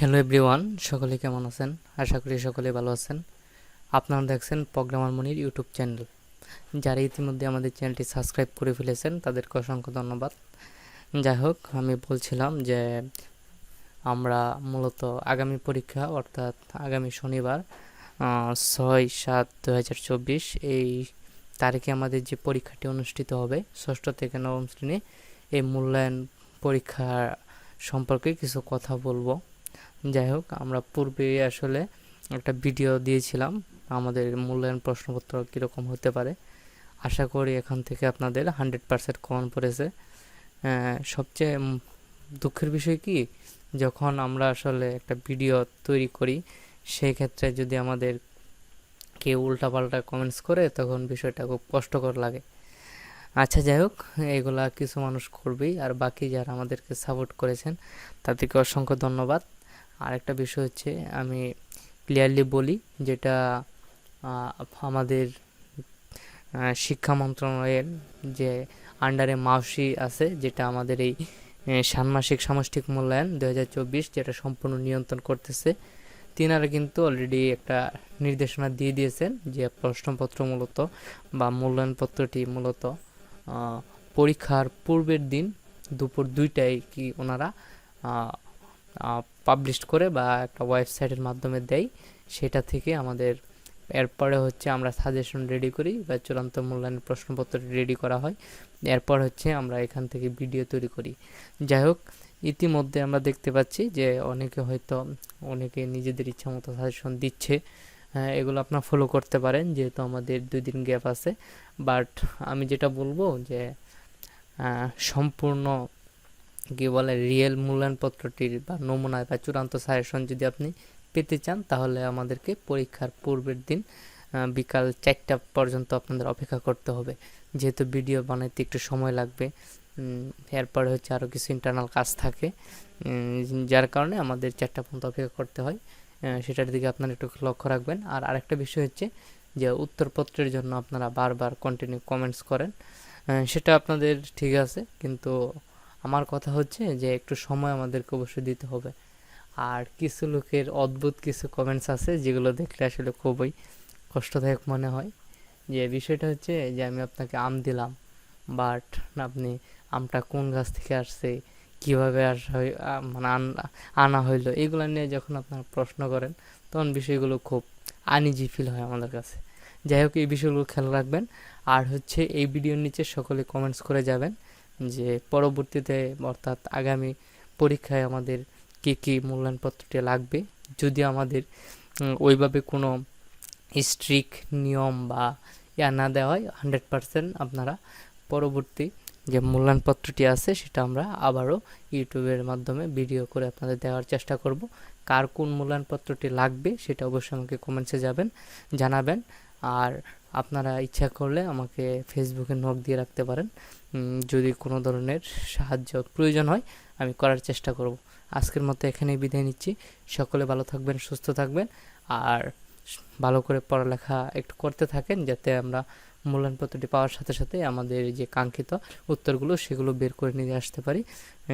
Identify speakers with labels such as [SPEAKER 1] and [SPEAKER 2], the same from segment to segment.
[SPEAKER 1] Hello everyone সকলে কেমন আছেন? আশা করি সকলে ভালো আছেন। আপনারা দেখছেন প্রোগ্রামার মনির ইউটিউব চ্যানেল। যারা ইতিমধ্যে আমাদের চ্যানেলটি সাবস্ক্রাইব করে ফেলেছেন, তাদেরকে অসংখ্য ধন্যবাদ। যাই হোক, আমি বলছিলাম যে আমরা মূলত আগামী পরীক্ষা, অর্থাৎ আগামী শনিবার ছয় সাত দু এই তারিখে আমাদের যে পরীক্ষাটি অনুষ্ঠিত হবে, ষষ্ঠ থেকে নবম শ্রেণি, এই মূল্যায়ন পরীক্ষা সম্পর্কে কিছু কথা বলব। যাই হোক, আমরা পূর্বে আসলে একটা ভিডিও দিয়েছিলাম। আমাদের মূল্যায়ন প্রশ্নপত্র কীরকম হতে পারে? আশা করি এখান থেকে আপনাদের হান্ড্রেড পারসেন্ট কমন পড়েছে। সবচেয়ে দুঃখের বিষয় কি? যখন আমরা আসলে একটা ভিডিও তৈরি করি, সেই ক্ষেত্রে যদি আমাদের কেউ উল্টাপাল্টা কমেন্টস করে, তখন বিষয়টা খুব কষ্টকর লাগে। আচ্ছা যাই হোক, এগুলা কিছু মানুষ করবেই। আর বাকি যারা আমাদেরকে সাপোর্ট করেছেন, তাদেরকে অসংখ্য ধন্যবাদ। আর একটা বিষয় হচ্ছে, আমি ক্লিয়ারলি বলি যেটা আমাদের শিক্ষা মন্ত্রণালয়ের যে আন্ডারে মাউসি আছে, যেটা আমাদের এই ষান্মাসিক সামষ্টিক মূল্যায়ন দুহাজার চব্বিশ যেটা সম্পূর্ণ নিয়ন্ত্রণ করতেছে, তিনারা কিন্তু অলরেডি একটা নির্দেশনা দিয়ে দিয়েছেন যে প্রশ্নপত্র মূলত বা মূল্যায়নপত্রটি মূলত পরীক্ষার পূর্বের দিন দুপুর দুইটায় কি ওনারা পাবলিশ করে বা একটা ওয়েবসাইটের মাধ্যমে দেয় সেটা থেকে আমাদের এরপরে হচ্ছে আমরা সাজেশন রেডি করি বা চূড়ান্ত মূল্যায়নের প্রশ্নপত্র রেডি করা হয় এরপর হচ্ছে আমরা এখান থেকে ভিডিও তৈরি করি। যাই হোক ইতিমধ্যে আমরা দেখতে পাচ্ছি যে অনেকে হয়তো অনেকে নিজেদের ইচ্ছা মতো সাজেশন দিচ্ছে হ্যাঁ, এগুলো আপনার ফলো করতে পারেন যেহেতু আমাদের দুই দিন গ্যাপ আছে বাট আমি যেটা বলব যে সম্পূর্ণ কি বলে রিয়েল মূল্যায়নপত্রটির বা নমুনা বা চূড়ান্ত সাজেশন যদি আপনি পেতে চান, তাহলে আমাদেরকে পরীক্ষার পূর্বের দিন বিকাল চারটা পর্যন্ত আপনাদের অপেক্ষা করতে হবে। যেহেতু ভিডিও বানাইতে একটু সময় লাগবে এরপরে হচ্ছে আরও কিছু ইন্টারনাল কাজ থাকে যার কারণে আমাদের চারটা পর্যন্ত অপেক্ষা করতে হয়। সেটার দিকে আপনারা একটু লক্ষ্য রাখবেন। আর আরেকটা বিষয় হচ্ছে যে, উত্তরপত্রের জন্য আপনারা বারবার কন্টিনিউ কমেন্টস করেন। সেটা আপনাদের ঠিক আছে, কিন্তু আমার কথা হচ্ছে যে একটু সময় আমাদেরকে অবশ্যই দিতে হবে। আর কিছু লোকের অদ্ভুত কিছু কমেন্টস আছে যেগুলো দেখলে আসলে খুবই কষ্টদায়ক মনে হয়। যে বিষয়টা হচ্ছে যে আমি আপনাকে আম দিলাম বাট আপনি আমটা কোন গাছ থেকে আসছে, কীভাবে আস মানে আনা হইল, এগুলো নিয়ে যখন আপনারা প্রশ্ন করেন, তখন বিষয়গুলো খুব আনিজি ফিল হয় আমাদের কাছে। যাই হোক, এই বিষয়গুলো খেয়াল রাখবেন। আর হচ্ছে এই ভিডিওর নিচে সকলে কমেন্টস করে যাবেন। যে পরবর্তীতে অর্থাৎ আগামী পরীক্ষায় আমাদের কী কী মূল্যায়নপত্রটি লাগবে? যদি আমাদের ওইভাবে কোনো স্ট্রিক্ট নিয়ম বা ইয়া না দেওয়া হয় হান্ড্রেড পারসেন্ট আপনারা পরবর্তী যে মূল্যায়নপত্রটি আছে সেটা আমরা আবারও ইউটিউবের মাধ্যমে ভিডিও করে আপনাদের দেওয়ার চেষ্টা করব। কার কোন মূল্যায়নপত্রটি লাগবে সেটা অবশ্যই আমাকে কমেন্টসে যাবেন, জানাবেন। আর আপনারা ইচ্ছা করলে আমাকে ফেসবুকে নক দিয়ে রাখতে পারেন। যদি কোনো ধরনের সাহায্য প্রয়োজন হয়, আমি করার চেষ্টা করব। আজকের মতো এখানেই বিদায় নিচ্ছি। সকলে ভালো থাকবেন, সুস্থ থাকবেন। আর ভালো করে পড়ালেখা একটু করতে থাকেন, যাতে আমরা মূল্যায়নপত্রটি পাওয়ার সাথে সাথে আমাদের যে কাঙ্ক্ষিত উত্তরগুলো, সেগুলো বের করে নিয়ে আসতে পারি।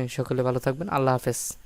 [SPEAKER 1] সকলে ভালো থাকবেন। আল্লাহ হাফেজ।